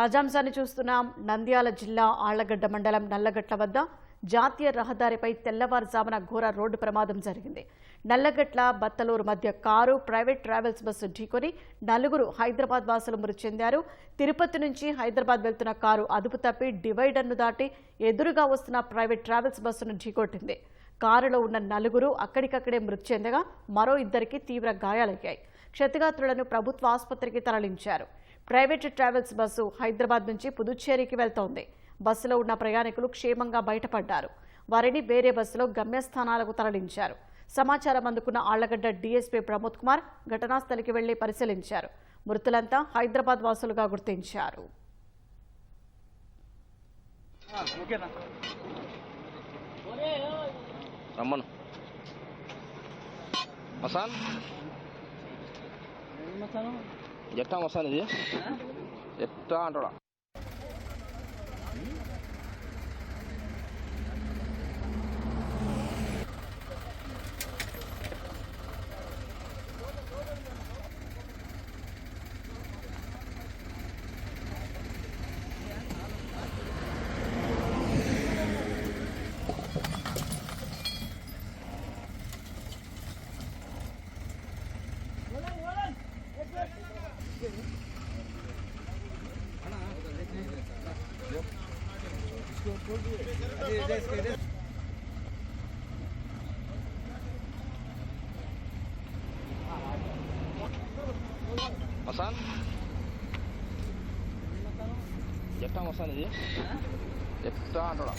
తాజాంశాన్ని చూస్తున్నాం. నంద్యాల జిల్లా ఆళ్ళగడ్డ మండలం నల్లగట్ల వద్ద జాతీయ రహదారిపై తెల్లవారుజామున ఘోర రోడ్డు ప్రమాదం జరిగింది. నల్లగట్ల బత్తలూరు మధ్య కారు ప్రైవేట్ ట్రావెల్స్ బస్సు ఢీకొని నలుగురు హైదరాబాద్ వాసులు మృతి చెందారు. తిరుపతి నుంచి హైదరాబాద్ వెళ్తున్న కారు అదుపు తప్పి డివైడర్ను దాటి ఎదురుగా వస్తున్న ప్రైవేట్ ట్రావెల్స్ బస్సును ఢీకొట్టింది. కారులో ఉన్న నలుగురు అక్కడికక్కడే మృతి చెందగా మరో ఇద్దరికి తీవ్ర గాయాలయ్యాయి. క్షతిగాత్రులను ప్రభుత్వ ఆసుపత్రికి తరలించారు. ప్రైవేట్ ట్రావెల్స్ బస్సు హైదరాబాద్ నుంచి పుదుచ్చేరికి వెళ్తోంది. బస్సులో ఉన్న ప్రయాణికులు క్షేమంగా బయటపడ్డారు. వారిని వేరే బస్సులో గమ్యస్థానాలకు తరలించారు. సమాచారం అందుకున్న ఆళ్ళగడ్డ డీఎస్పీ ప్రమోద్ కుమార్ ఘటనా స్థలికి వెళ్ళి పరిశీలించారు. మృతులంతా హైదరాబాద్ వాసులుగా గుర్తించారు. Ya estamos, saliendo ¿ya? Ya está enrolado. Masaan ఎట్టా మసాన్ ఇది ఎట్టా అంటాడా